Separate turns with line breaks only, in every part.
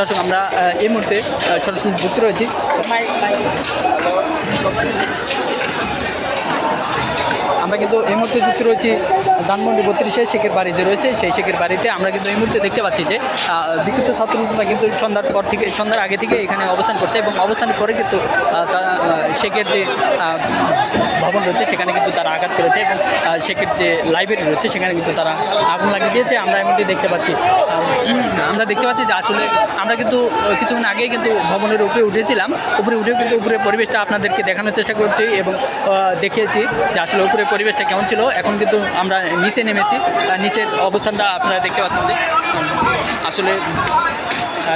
দর্শক আমরা এই মুহূর্তে সরাসরি যুক্ত রয়েছি। আমরা কিন্তু এই মুহূর্তে যুক্ত রয়েছি ধানমন্ডি বত্রিশে শেখের বাড়ি যে রয়েছে। সেই শেখের বাড়িতে আমরা কিন্তু এই মুহূর্তে দেখতে পাচ্ছি যে বিক্ষিপ্ত ছাত্ররা কিন্তু সন্ধ্যার পর থেকে, সন্ধ্যার আগে থেকে এখানে অবস্থান করছে এবং অবস্থানের পরে কিন্তু শেখের যে ভবন রয়েছে, সেখানে কিন্তু তারা আঘাত করেছে এবং যে লাইব্রেরি রয়েছে, সেখানে কিন্তু তারা আগুন লাগিয়ে দিয়েছে। আমরা মধ্যে দেখতে পাচ্ছি। আমরা দেখতে পাচ্ছি যে আসলে আমরা কিন্তু কিছুক্ষণ আগেই কিন্তু ভবনের উপরে উঠেছিলাম। উপরে উঠেও কিন্তু উপরে পরিবেশটা আপনাদেরকে দেখানোর চেষ্টা করছি এবং দেখিয়েছি যে আসলে উপরে পরিবেশটা কেমন ছিল। এখন কিন্তু আমরা নিচে নেমেছি। নিচের অবস্থানটা আপনারা দেখতে পাচ্ছেন। আসলে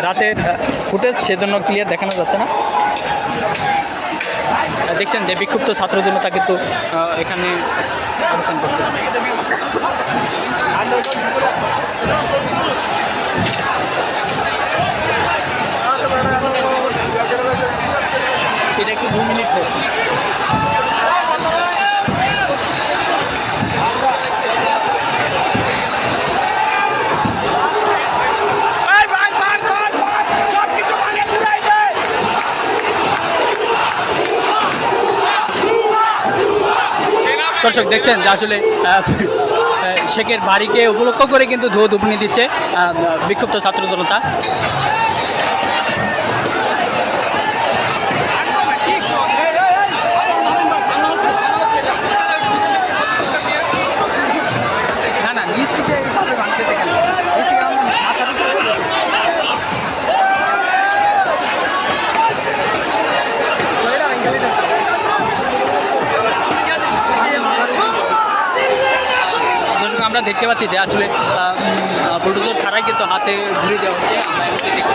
রাতের ফুটেজ সেজন্য ক্লিয়ার দেখানো যাচ্ছে না। দেখছেন যে বিক্ষুব্ধ ছাত্র জনতা কিন্তু এখানে অবস্থান করছে। এটা একটু দু মিনিট দর্শক দেখছেন যে আসলে শেখের বাড়িকে উপলক্ষ করে কিন্তু ধোয়া ধুপনি দিচ্ছে বিক্ষুব্ধ ছাত্র জনতা না না নিচ থেকে এইভাবে ভাঙতেছে কেন? নিচ থেকে আমার মাথার উপরে- ওইটা ভেঙে দিতেছে। দর্শক আমরা দেখতে পাচ্ছি যে আসলে বুলডোজার ছাড়াই কিন্তু হাতে ঘুরে দেওয়া হচ্ছে। আমরা